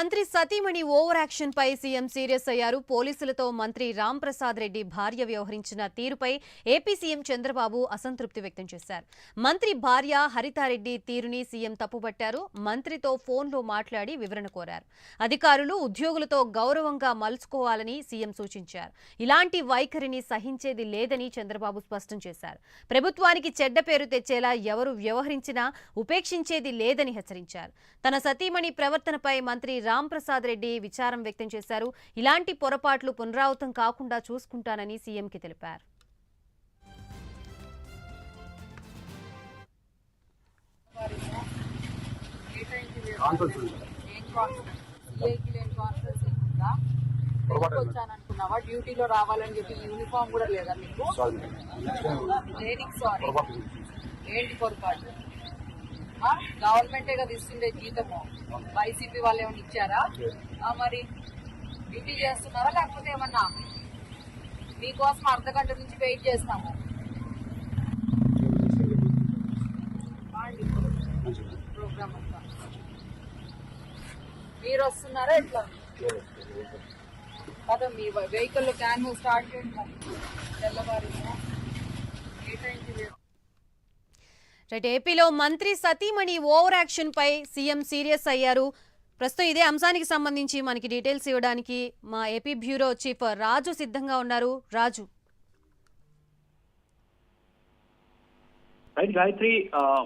మంత్రి సతీమణి over action పై సీఎం సీరియస్ అయ్యారు. పోలీసులతో మంత్రి రామ్ ప్రసాద్ రెడ్డి భార్య వ్యవహరించిన తీరుపై ఏపీ సీఎం చంద్రబాబు అసంతృప్తి వ్యక్తం చేశారు. మంత్రి భార్య హరితారెడ్డి తీరుని సీఎం తప్పుపట్టారు మంత్రితో ఫోన్లో మాట్లాడి వివరణ కోరారు. అధికారులు ఉద్యోగులతో గౌరవంగా మలుచుకోవాలని సీఎం సూచించారు. ఇలాంటి వైఖరిని సహించేది లేదని చంద్రబాబు స్పష్టం చేశారు. ప్రభుత్వానికి చెడ్డ పేరు తెచ్చేలా ఎవరు వ్యవహరించినా ఉపేక్షించేది లేదని హెచ్చరించారు. తన సతీమణి ప్రవర్తనపై మంత్రి రామ్ ప్రసాద్ రెడ్డి విచారం వ్యక్తం చేశారు. ఇలాంటి పొరపాట్లు పునరావృతం కాకుండా చూసుకుంటానని సీఎంకి తెలిపారు. వచ్చాననుకున్నావా డ్యూటీలో రావాలని చెప్పి యూనిఫామ్ కూడా లేదా మీకు? దేనికి సారీ. ఏంటి పొరపాటు? గవర్నమెంటే కదా ఇస్తుండే జీతము. వైసీపీ వాళ్ళు ఏమైనా ఇచ్చారా? మరి డ్యూటీ చేస్తున్నారా? లేకపోతే ఏమన్నా మీకోసం అర్ధ గంట నుంచి వెయిట్ చేస్తాము. ప్రోగ్రామ్ అంతా. మీరు వస్తున్నారా ఎట్లా? కదా మీ వెహికల్ క్యాన్ స్టార్ట్ చేయండి తెల్లవారి రైట్ ఏపీలో మంత్రి సతీమణి ఓవర్ యాక్షన్ పై సీఎం సీరియస్ అయ్యారు. ప్రస్తుతం ఇదే అంశానికి సంబంధించి మనకి డీటెయిల్స్ ఇవ్వడానికి మా ఏపీ బ్యూరో చీఫ్ రాజు సిద్ధంగా ఉన్నారు. రాజు. గాయత్రి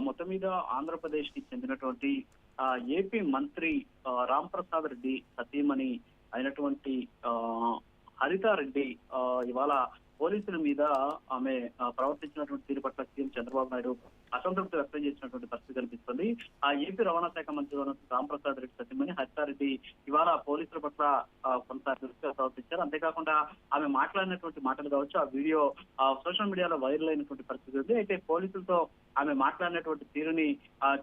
మొత్తం మీద ఆంధ్రప్రదేశ్కి చెందినటువంటి ఏపీ మంత్రి రామ్ ప్రసాద్ రెడ్డి సతీమణి అయినటువంటి హరితారెడ్డి ఇవాళ పోలీసుల మీద ఆమె ప్రవర్తించినటువంటి తీరు పట్ల సీఎం చంద్రబాబు నాయుడు అసంతృప్తి వ్యక్తం చేసినటువంటి పరిస్థితి కనిపిస్తుంది. ఆ ఏపీ రవాణా శాఖ మంత్రి రామ్ప్రసాద్ రెడ్డి సత్యమని హర్షారెడ్డి ఇవాళ పోలీసుల పట్ల కొంత దృష్టిగా ప్రవర్తించారు. అంతేకాకుండా ఆమె మాట్లాడినటువంటి మాటలు కావచ్చు ఆ వీడియో సోషల్ మీడియాలో వైరల్ అయినటువంటి పరిస్థితి ఉంది. అయితే పోలీసులతో ఆమె మాట్లాడినటువంటి తీరుని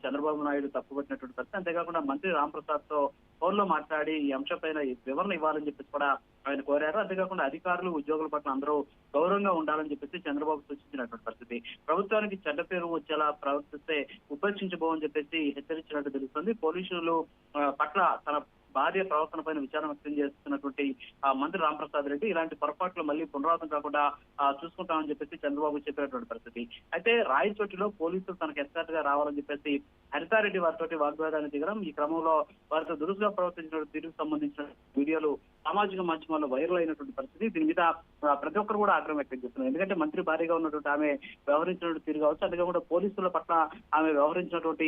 చంద్రబాబు నాయుడు తప్పుపట్టినటువంటి పరిస్థితి. అంతేకాకుండా మంత్రి రామ్ ప్రసాద్తో ఫోన్లో మాట్లాడి ఈ అంశంపైన వివరణ ఇవ్వాలని చెప్పేసి కూడా ఆయన కోరారు. అంతేకాకుండా అధికారులు ఉద్యోగుల పట్ల అందరూ గౌరవంగా ఉండాలని చెప్పేసి చంద్రబాబు సూచించినటువంటి పరిస్థితి. ప్రభుత్వానికి చెడ్డ పేరు వచ్చేలా ప్రవర్తిస్తే ఉపేక్షించబోమని చెప్పేసి హెచ్చరించినట్టు తెలుస్తుంది. పోలీసులు ఆ, పట్ల తన భార్య ప్రవర్తన పైన విచారణ వ్యక్తం చేస్తున్నటువంటి మంత్రి రామప్రసాద్ రెడ్డి ఇలాంటి పొరపాట్లు మళ్ళీ పునరావృతం కాకుండా చూసుకుంటామని చెప్పేసి చంద్రబాబు చెప్పినటువంటి పరిస్థితి. అయితే రాయచోటిలో పోలీసులు తనకు ఎస్కార్ట్గా రావాలని చెప్పేసి హరితారెడ్డి వారితోటి వాగ్వాదాన్ని దిగడం ఈ క్రమంలో వారితో దురుసుగా ప్రవర్తించిన తీరుకు సంబంధించిన వీడియోలు సామాజిక మాధ్యమాల్లో వైరల్ అయినటువంటి పరిస్థితి. దీని మీద ప్రతి ఒక్కరు కూడా ఆగ్రహం వ్యక్తం చేస్తున్నారు. ఎందుకంటే మంత్రి భారీగా ఉన్నటువంటి ఆమె వ్యవహరించినటువంటి తీరు కావచ్చు అంతేకాకుండా పోలీసుల పట్ల ఆమె వ్యవహరించినటువంటి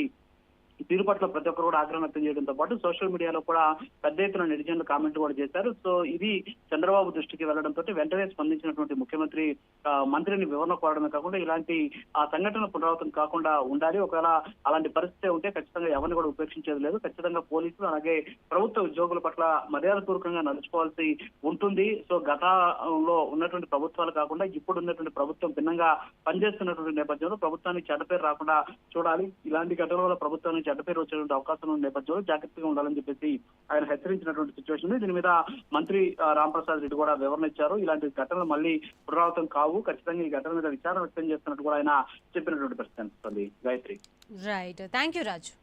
తీరు పట్ల ప్రతి ఒక్కరు కూడా ఆగ్రహం వ్యక్తం చేయడంతో పాటు సోషల్ మీడియాలో కూడా పెద్ద ఎత్తున నెటిజన్లు కామెంట్ కూడా చేశారు. సో ఇది చంద్రబాబు దృష్టికి వెళ్ళడంతో వెంటనే స్పందించినటువంటి ముఖ్యమంత్రి మంత్రిని వివరణ కోరడమే కాకుండా ఇలాంటి ఆ సంఘటన పునరావృతం కాకుండా ఉండాలి. ఒకవేళ అలాంటి పరిస్థితి ఉంటే ఖచ్చితంగా ఎవరిని కూడా ఉపేక్షించేది లేదు. ఖచ్చితంగా పోలీసులు అలాగే ప్రభుత్వ ఉద్యోగుల పట్ల మర్యాదపూర్వకంగా నడుచుకోవాల్సి ఉంటుంది. సో గతంలో ఉన్నటువంటి ప్రభుత్వాలు కాకుండా ఇప్పుడు ఉన్నటువంటి ప్రభుత్వం భిన్నంగా పనిచేస్తున్నటువంటి నేపథ్యంలో ప్రభుత్వానికి చెడ్డ పేరు రాకుండా చూడాలి. ఇలాంటి ఘటనల వల్ల ప్రభుత్వానికి చెడ్డ పేరు వచ్చేటువంటి అవకాశం ఉన్న నేపథ్యంలో జాగ్రత్తగా ఉండాలని చెప్పేసి ఆయన హెచ్చరించినటువంటి సిచ్యువేషన్ దీని మీద మంత్రి రాంప్రసాద్ రెడ్డి కూడా వివరణ ఇచ్చారు. ఇలాంటి ఘటనలు మళ్ళీ పునరావృతం కావు. ఖచ్చితంగా ఈ ఘటన మీద విచారణ వ్యక్తం చేస్తున్నట్టు కూడా ఆయన చెప్పినటువంటి పరిస్థితి అనిపిస్తుంది Gayatri. Right thank you Raju